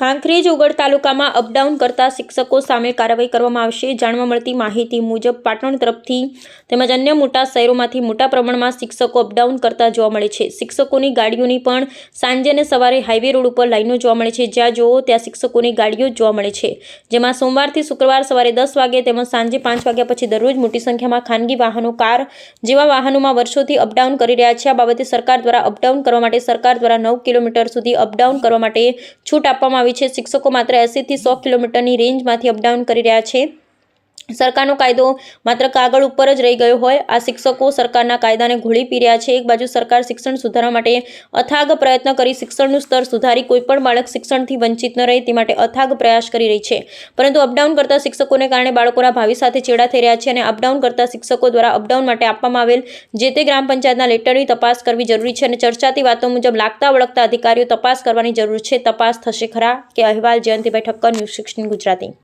કાંકરેજ ઉગડ તાલુકામાં અપડાઉન કરતા શિક્ષકો સામે કાર્યવાહી કરવામાં આવશે. જાણવા મળતી માહિતી મુજબ, પાટણ તરફથી તેમજ અન્ય મોટા શહેરોમાંથી મોટા પ્રમાણમાં શિક્ષકો અપડાઉન કરતા જોવા મળે છે. શિક્ષકોની ગાડીઓની પણ સાંજે અને સવારે હાઈવે રોડ ઉપર લાઈનો જોવા મળે છે. જ્યાં જુઓ ત્યાં શિક્ષકોની ગાડીઓ જોવા મળે છે. જેમાં સોમવારથી શુક્રવાર સવારે દસ વાગે તેમજ સાંજે પાંચ વાગ્યા પછી દરરોજ મોટી સંખ્યામાં ખાનગી વાહનો, કાર જેવા વાહનોમાં વર્ષોથી અપડાઉન કરી રહ્યા છે. આ બાબતે સરકાર દ્વારા અપડાઉન કરવા માટે સરકાર દ્વારા નવ કિલોમીટર સુધી અપડાઉન કરવા માટે છૂટ આપવામાં આવી છે. શિક્ષકો માત્ર એંસીથી સો કિલોમીટરની રેન્જમાંથી અપડાઉન કરી રહ્યા છે. સરકારનો કાયદો માત્ર કાગળ ઉપર જ રહી ગયો હોય. આ શિક્ષકો સરકારના કાયદાને ઘોળી પી રહ્યા છે. એક બાજુ સરકાર શિક્ષણ સુધારવા માટે અથાગ પ્રયત્ન કરી શિક્ષણનું સ્તર સુધારી કોઈપણ બાળક શિક્ષણથી વંચિત ન રહે તે માટે અથાગ પ્રયાસ કરી રહી છે. પરંતુ અપડાઉન કરતા શિક્ષકોને કારણે બાળકોના ભાવિ સાથે ચેડા થઈ રહ્યા છે અને અપડાઉન કરતા શિક્ષકો દ્વારા અપડાઉન માટે આપવામાં આવેલ જે તે ગ્રામ પંચાયતના લેટરની તપાસ કરવી જરૂરી છે અને ચર્ચાતી વાતો મુજબ લાગતા વળગતા અધિકારીઓ તપાસ કરવાની જરૂર છે. તપાસ થશે ખરા? કે અહેવાલ? Jayantibhai Thakkar, news sixteen Gujarati.